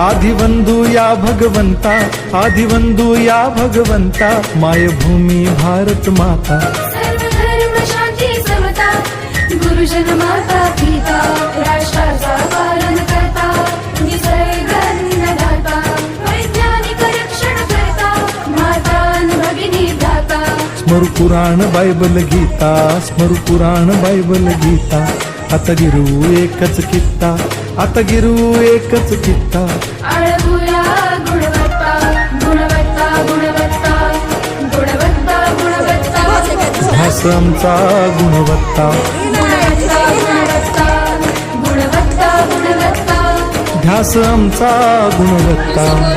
आदिवंदू या भगवंता आदिवंदू या भगवंता मायभूमी भारत माता। शांती समता गुरुजन माता पिता राष्ट्राचा पालन करता स्मरू पुराण बायबल गीता स्मरू पुराण बायबल गीता आता गिरू एकच कित्ता। आता गिरू एकच कित्ता आळगुया गुणवत्ता गुणवत्ता गुणवत्ता गुणवत्ता गुणवत्ता. ध्यास आमचा गुणवत्ता. गुणवत्ता गुणवत्ता गुणवत्ता गुणवत्ता. ध्यास आमचा गुणवत्ता.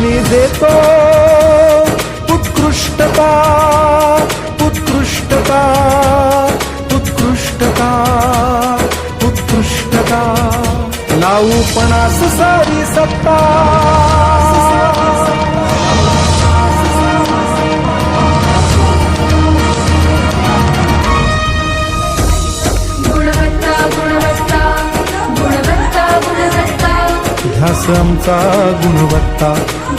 आम्ही देतो उत्कृष्टता उत्कृष्टता उत्कृष्टता उत्कृष्टता. लावू पणास सारी सत्ता. गुणवत्ता गुणवत्ता गुणवत्ता गुणवत्ता. ध्यास आमचा गुणवत्ता.